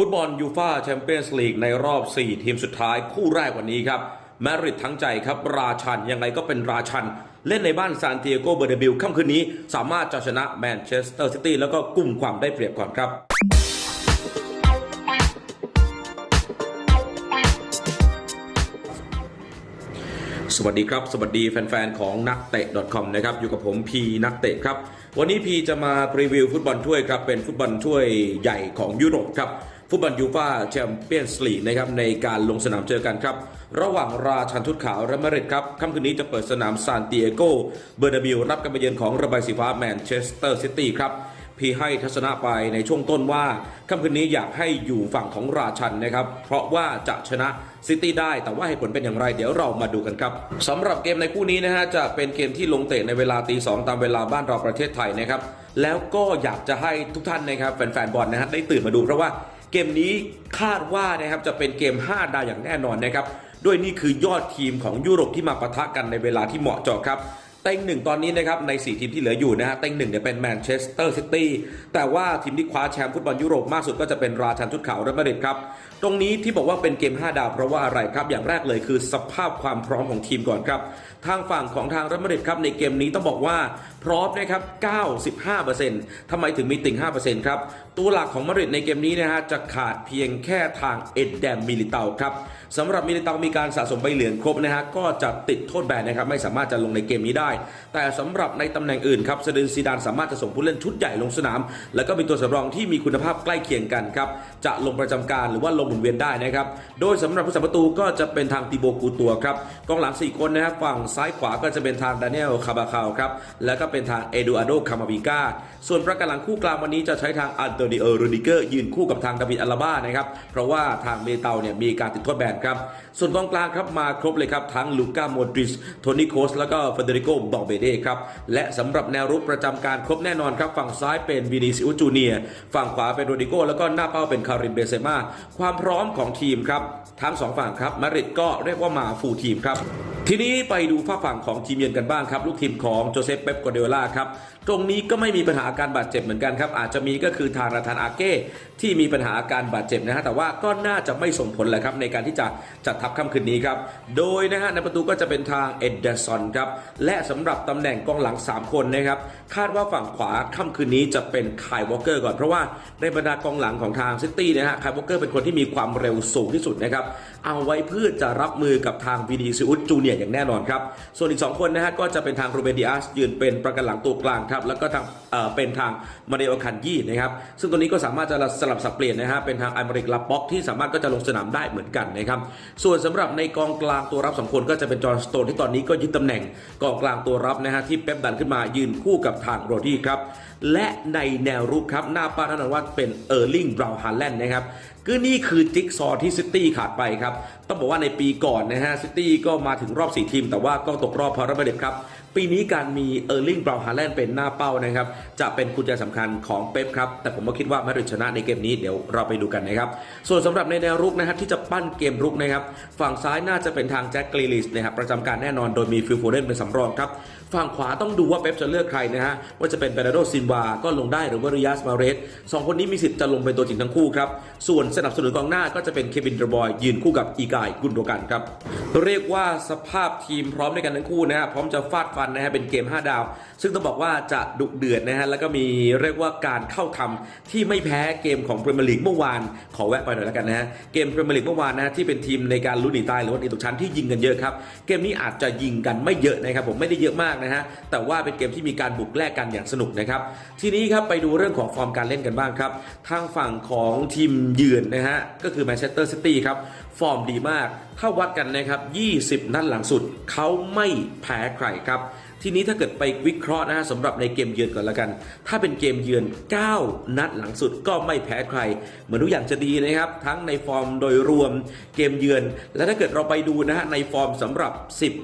ฟุตบอลยูฟาแชมเปี้ยนส์ลีกในรอบ 4 ทีมสุดท้ายคู่แรกวันนี้ครับแมริดทั้งใจครับ ราชันยังไงก็เป็นราชัน เล่นในบ้านซานติเอโกเบอร์เดบิลค่ำคืนนี้ สามารถจะชนะแมนเชสเตอร์ซิตี้แล้วก็กลุ่มความได้เปรียบก่อนครับสวัสดีครับ สวัสดีแฟน ๆ ของนักเตะ .com นะครับ อยู่กับผมพีนักเตะครับ วันนี้พีจะมารีวิวฟุตบอลถ้วยครับ เป็นฟุตบอลถ้วยใหญ่ของยุโรปครับ ฟุตบอลยูฟาแชมเปี้ยนส์ลีกนะครับในการลงสนามเจอกันครับ ระหว่างราชันทุตขาวและมาริดครับค่ำคืนนี้จะเปิดสนามซานติเอโกเบอร์นาบิลรับการมาเยือนของระบายสีฟ้าแมนเชสเตอร์ซิตี้ครับพี่ให้ทัศนะไปในช่วงต้นว่าค่ำคืนนี้อยากให้อยู่ฝั่งของราชันนะครับ เพราะว่าจะชนะซิตี้ได้ แต่ว่าให้ผลเป็นอย่างไร เดี๋ยวเรามาดูกันครับสำหรับเกมในคู่นี้นะฮะจะเป็นเกมที่ลงเตะในเวลาตีสองตามเวลาบ้านเราประเทศไทยนะครับ แล้วก็อยากจะให้ทุกท่านนะครับแฟนๆบอลนะฮะได้ตื่นมาดูเพราะว่า กมนี้คาดว่านะครับจะเป็นเกม 5 ดาวอย่างแน่นอนนะครับด้วยนี่คือยอดทีมของยุโรปที่มาปะทะกันในเวลาที่เหมาะเจาะครับ เต็งหนึ่งตอนนี้นะครับใน 4 ทีมที่เหลืออยู่นะฮะเต็งหนึ่งเนี่ยเป็นแมนเชสเตอร์ซิตี้แต่ว่าทีมที่คว้าแชมป์ฟุตบอลยุโรปมากสุดก็จะเป็นราชันชุดขาวเรอัลมาดริดครับตรงนี้ที่บอกว่าเป็นเกม 5 ดาวเพราะว่าอะไรครับ อย่างแรกเลยคือสภาพความพร้อมของทีมก่อนครับ ทางฝั่งของทางเรอัลมาดริดครับในเกมนี้ต้องบอกว่าพร้อมนะครับ 95%ทำไมถึงมีติ่ง 5%ครับตัวหลักของมาดริดในเกมนี้นะฮะจะขาดเพียงแค่ทางเอ็ดแดมมิลิเตาครับสำหรับมิลิเตามีการสะสมใบเหลืองครบนะฮะก็จะติดโทษแบนนะครับไม่สามารถจะลงในเกมนี้ได้แต่สำหรับในตำแหน่งอื่นครับเซดินซีดานสามารถจะส่งผู้เล่นชุดใหญ่ลงสนาม แล้วก็มีตัวสำรองที่มีคุณภาพใกล้เคียงกันครับจะลงประจำการหรือว่าลงหมุนเวียนได้นะครับโดยสำหรับผู้สัประตูก็จะเป็นทางติโบกูตัวครับกองหลัง 4 คนนะครับฝั่งซ้ายขวาก็จะเป็นทางดานิเอลคาบาคาวครับแล้วก็เป็นทางเอดูอาโดคามาบิกาส่วนประกันหลังคู่กลางวันนี้จะใช้ทางอันโตนิโอรูดิเกอร์ยืนคู่กับทางดาวิดอัลาบ้านะครับเพราะว่าทางเมเตาเนี่ยมีการติดโทษแบนครับส่วนกองกลางครับมาครบเลยครับทั้งลูก้าโมดริสโทนี่โคสแล้วก็เฟเดริโกบอลเบเดครับ และสำหรับแนวรุกประจำการครบแน่นอนครับ ฝั่งซ้ายเป็นวินิซิอุจูเนียฝั่งขวาเป็นโรดิโกแล้วก็หน้าเป้าเป็นคาริมเบเซมาความพร้อมของทีมครับ ทั้งสองฝั่งครับมาริดก็เรียกว่ามาฟูลทีมครับทีนี้ไปดูฝ้าฝั่งของทีมเยือนกันบ้างครับ ลูกทีมของโจเซฟเป๊ปกวเดล่าครับ ตรงนี้ก็ไม่มีปัญหาอาการบาดเจ็บเหมือนกันครับ อาจจะมีก็คือทางราธานอาเก้ที่มีปัญหาอาการบาดเจ็บนะฮะแต่ว่าก็น่าจะไม่ส่งผลแหละครับในการที่จะจัดทัพค่ำคืนนี้ครับโดยนะฮะในประตูก็จะเป็นทางเอ็ดเดอร์สันครับและสำหรับตำแหน่งกองหลัง 3 คนนะครับคาดว่าฝั่งขวาค่ำคืนนี้จะเป็นไคายวอลเกอร์ก่อนเพราะว่าในบรรดากองหลังของทางซิตี้นะฮะไคายวอลเกอร์เป็นคนที่มีความเร็วสูงที่สุดนะครับเอาไว้เพื่อจะรับมือกับทางวีดีซิอุสจูเนียร์อย่างแน่นอนครับส่วนอีก 2 คนนะฮะก็จะเป็นทางโรเบนดิอาสยืนเป็นประกันหลังตัวกลางครับแล้วก็ทางเเป็นทางมาเดโอคันยี่นะครับซึ่งตัวนี้ก็สามารถจะสลับสับเปลี่ยนนะฮะเป็นทางไอมริกลาป็อกที่สามารถก็จะลงสนามได้เหมือนกันนะครับส่วนสำหรับในกองกลางตัวรับสองคนก็จะเป็นจอห์นสโตนที่ตอนนี้ก็ยึดตำแหน่งกองกลางตัวรับนะฮะที่เป๊ปดันขึ้นมายืนคู่กับทางโรดี้ครับและในแนวรุกครับหน้าป้าแน่นอนว่าเป็นเออร์ลิงบราวน์ฮาแลนด์นะครับ ก็นี่คือจิ๊กซอว์ที่ซิตี้ขาดไปครับ ต้องบอกว่าในปีก่อนนะฮะซิตี้ก็มาถึงรอบ 4 ทีม แต่ว่าก็ตกรอบเพราะระเบิดครับ ปีนี้การมีเออร์ลิงบราวน์ฮาแลนด์เป็นหน้าเป้านะครับ จะเป็นกุญแจสำคัญของเป๊ปครับ แต่ผมก็คิดว่ามาดริดชนะในเกมนี้เดี๋ยวเราไปดูกันนะครับ ส่วนสำหรับในแนวรุกนะครับที่จะปั้นเกมรุกนะครับ ฝั่งซ้ายน่าจะเป็นทางแจ็คกรีลิสนะครับประจำการแน่นอนโดยมีฟิลโฟเดนเป็นสำรองครับฝั่งขวาต้องดูว่าเป๊ปจะเลือกใครนะฮะว่าจะเป็นเบรนโดซินวาก็ลงได้หรือว่าริยัสมาเรสสองคนนี้มีสิทธิ์จะลงเป็นตัวจริงทั้งคู่ครับส่วนสนับสนุนกองหน้าก็จะเป็นเควินเดอร์บอยยืนคู่กับอีกายกุนโดกันครับ เรียกว่าสภาพทีมพร้อมด้วยกันทั้งคู่นะฮะพร้อมจะฟาดฟันนะฮะเป็นเกม 5 ดาว ซึ่งต้องบอกว่าจะดุเดือดนะฮะแล้วก็มีเรียกว่าการเข้าทำที่ไม่แพ้เกมของพรีเมียร์ลีกเมื่อวานขอแวะไปหน่อยแล้วกันนะฮะเกมพรีเมียร์ลีกเมื่อวานนะฮะที่เป็นทีมในการลุ้นหนีตายหรือว่าหนีตกชั้นที่ยิงกันเยอะครับเกมนี้อาจจะยิงกันไม่เยอะนะครับผมไม่ได้เยอะมากนะฮะแต่ว่าเป็นเกมที่มีการบุกแลกกันอย่างสนุกนะครับทีนี้ครับไปดูเรื่องของฟอร์มการเล่นกันบ้างครับทางฝั่งของทีมเยือนนะฮะ ก็คือแมนเชสเตอร์ซิตี้ครับ ฟอร์มดีมาก ถ้าวัดกันนะครับ 20 นัดหลังสุด เขาไม่แพ้ใครครับ ทีนี้ถ้าเกิดไปวิเคราะห์นะฮะสำหรับในเกมเยือนก่อนละกัน ถ้าเป็นเกมเยือน 9 นัดหลังสุดก็ไม่แพ้ใคร เหมือนทุกอย่างจะดีนะครับ ทั้งในฟอร์มโดยรวมเกมเยือน และถ้าเกิดเราไปดูนะฮะในฟอร์มสำหรับ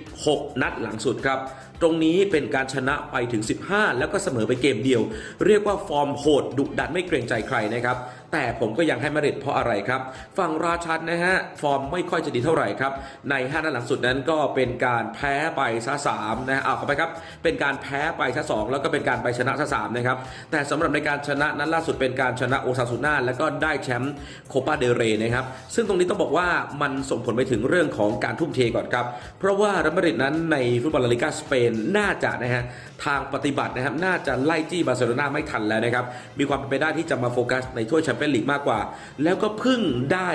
16 นัดหลังสุดครับตรงนี้เป็นการชนะไปถึง 15 แล้วก็เสมอไปเกมเดียว เรียกว่าฟอร์มโหดดุดันไม่เกรงใจใครนะครับ แต่ผมก็ยังให้มาดริดเพราะอะไรครับ ฝั่งราชันนะฮะ ฟอร์มไม่ค่อยจะดีเท่าไหร่ครับ ใน5นัดหลังสุดนั้นก็เป็นการแพ้ไปซะสามนะฮะเอาเข้าไปครับ เป็นการแพ้ไปซะสองแล้วก็เป็นการไปชนะซะสามนะครับ แต่สำหรับในการชนะนั้นล่าสุดเป็นการชนะโอซาซูน่าแล้วก็ได้แชมป์โคปาเดเรนะครับ ซึ่งตรงนี้ต้องบอกว่ามันส่งผลไปถึงเรื่องของการทุ่มเทก่อนครับ เพราะว่าเรอัลมาดริดนั้นในฟุตบอลลาลิกาสเปนน่าจะนะฮะ ทางปฏิบัตินะครับ น่าจะไล่จี้บาร์เซโลนาไม่ทันแล้วนะครับ มีความเป็นไปได้ที่จะมาโฟกัสในถ้วยแชมเปี้ยนลีกมากกว่า แล้วก็เพิ่งได้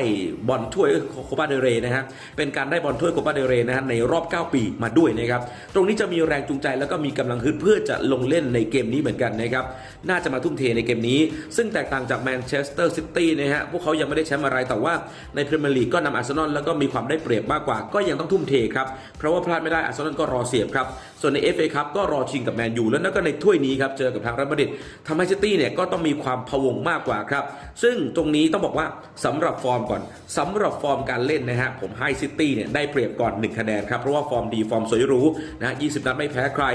บอลถ้วยโคปาเดเรนะฮะเป็นการได้บอลถ้วยโคปาเดเรนะฮะในรอบ 9 ปีมาด้วยนะครับ ตรงนี้จะมีแรงจูงใจแล้วก็มีกำลังฮึดเพื่อจะลงเล่นในเกมนี้เหมือนกันนะครับ น่าจะมาทุ่มเทในเกมนี้ ซึ่งแตกต่างจากแมนเชสเตอร์ซิตี้นะฮะ พวกเขายังไม่ได้แชมป์อะไร แต่ว่าในพรีเมียร์ลีกก็นำอาร์เซนอลแล้วก็มีความได้เปรียบมากกว่า ก็ยังต้องทุ่มเทครับ เพราะว่าพลาดไม่ได้อาร์เซนอลก็รอเสียบครับ ส่วนใน FA ครับก็รอชิงกับแมนยูแล้วก็ในถ้วยนี้ครับเจอกับทางเรอัลมาดริดทำให้ซิตี้เนี่ยก็ต้องมีความพะวงมากกว่าครับ ซึ่งตรงนี้ต้องบอกว่าสำหรับฟอร์มก่อนสำหรับฟอร์มการเล่นนะฮะผมให้ซิตี้เนี่ยได้เปรียบก่อน 1 คะแนนครับ เพราะว่าฟอร์มดีฟอร์มสวยหรูนะ20 นัดไม่แพ้ใคร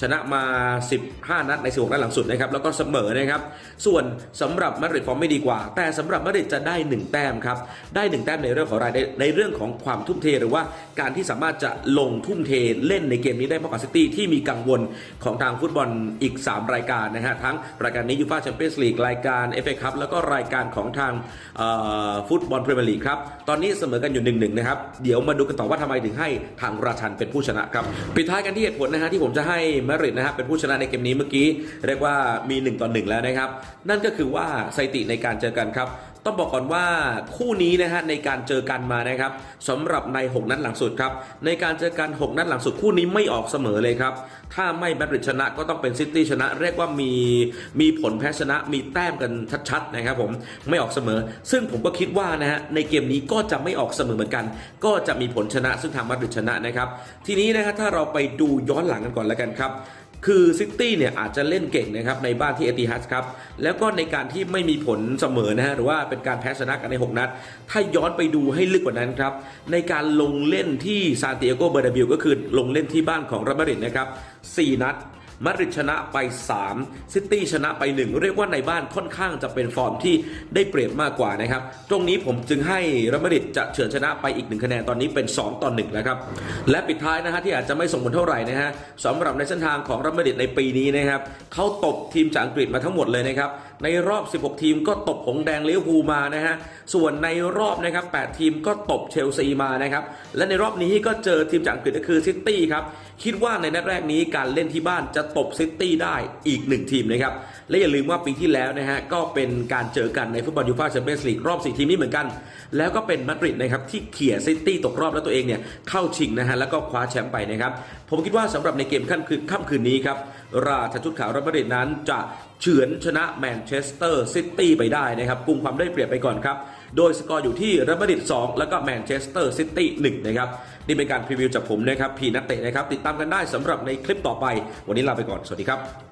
ชนะมา 15 นัดใน16นัดหลังสุดนะครับแล้วก็เสมอนะครับส่วนสำหรับมาดริดฟอร์มไม่ดีกว่า แต่สำหรับมาดริดจะได้ 1 แต้มครับได้ 1 แต้มในเรื่องของรายได้ในเรื่องของความทุ่มเทหรือว่าการที่สามารถจะลงทุ่มเทเล่นในเกมนี้ได้มากกว่าซิตี้ที่มีกังวลขของทางฟุตบอลอีก 3 รายการนะฮะทั้งรายการนี้ยูฟ่าแชมเปี้ยนส์ลีกรายการเอฟเอคัพแล้วก็รายการของทางฟุตบอลพรีเมียร์ลีกครับตอนนี้เสมอกันอยู่หนึ่งหนึ่งนะครับเดี๋ยวมาดูกันต่อว่าทำไมถึงให้ทางราชันเป็นผู้ชนะครับปิดท้ายกันที่เหตุผลนะฮะที่ผมจะให้มาริดนะฮะเป็นผู้ชนะในเกมนี้เมื่อกี้ เรียกว่ามี1ต่อ1แล้วนะครับ นั่นก็คือว่าสถิติในการเจอกันครับต้องบอกก่อนว่าคู่นี้นะฮะในการเจอกันมานะครับสำหรับใน 6 นัดหลังสุดครับในการเจอกัน 6 นัดหลังสุดคู่นี้ไม่ออกเสมอเลยครับถ้าไม่แมาดริดชนะก็ต้องเป็นซิตี้ชนะ เรียกว่ามีมีผลแพ้ชนะมีแต้มกันชัดๆนะครับผมไม่ออกเสมอ ซึ่งผมก็คิดว่านะฮะในเกมนี้ก็จะไม่ออกเสมอเหมือนกัน ก็จะมีผลชนะซึ่งทางมาดริดชนะนะครับทีนี้นะฮะถ้าเราไปดูย้อนหลังกันก่อนแล้วกันครับ คือซิตี้เนี่ยอาจจะเล่นเก่งนะครับในบ้านที่เอติฮัสครับ แล้วก็ในการที่ไม่มีผลเสมอนะฮะหรือว่าเป็นการแพ้ชนะกันใน 6 นัด ถ้าย้อนไปดูให้ลึกกว่านั้นครับ ในการลงเล่นที่ซานติเอโกเบอร์นาบิลก็คือลงเล่นที่บ้านของเรอัลมาริดนะครับ 4 นัด มาดริดชนะไป 3 ซิตี้ชนะไป 1 เรียกว่าในบ้านค่อนข้างจะเป็นฟอร์มที่ได้เปรียบมากกว่านะครับ ตรงนี้ผมจึงให้เรอัลมาดริดจะเฉือนชนะไปอีก 1 คะแนนตอนนี้เป็น 2 ต่อ 1 แล้วครับ และปิดท้ายนะฮะที่อาจจะไม่ส่งผลเท่าไหร่นะฮะสำหรับในเส้นทางของเรอัลมาดริดในปีนี้นะครับเขาตบทีมจากอังกฤษมาทั้งหมดเลยนะครับในรอบ 16 ทีมก็ตบหงแดงเลี้ยวภูมานะฮะส่วนในรอบนะครับ8ทีมก็ตบเชลซีมานะครับและในรอบนี้ก็เจอทีมจากอังกฤษก็คือซิตี้ครับ คิดว่าในนัดแรกนี้การเล่นที่บ้านจะตบซิตี้ได้อีกหนึ่งทีมนะครับ และอย่าลืมว่าปีที่แล้วนะฮะก็เป็นการเจอกันในฟุตบอลยูฟ่าแชมเปี้ยนส์ลีกรอบ 4 ทีมนี้เหมือนกัน แล้วก็เป็นมาดริดนะครับที่เขี่ยซิตี้ตกรอบแล้วตัวเองเนี่ยเข้าชิงนะฮะแล้วก็คว้าแชมป์ไปนะครับ ผมคิดว่าสำหรับในเกมค่ำคืนค่ำคืนนี้ครับราชชุดขาวเรอัลมาดริดนั้นจะเฉือนชนะแมนเชสเตอร์ซิตี้ไปได้นะครับกุมความได้เปรียบไปก่อนครับ โดยสกอร์อยู่ที่เรอัลมาดริด2แล้วก็แมนเชสเตอร์ซิตี้1นะครับนี่เป็นการพรีวิวจากผมนะครับพีนักเตะนะครับติดตามกันได้สำหรับในคลิปต่อไป วันนี้ลาไปก่อนสวัสดีครับ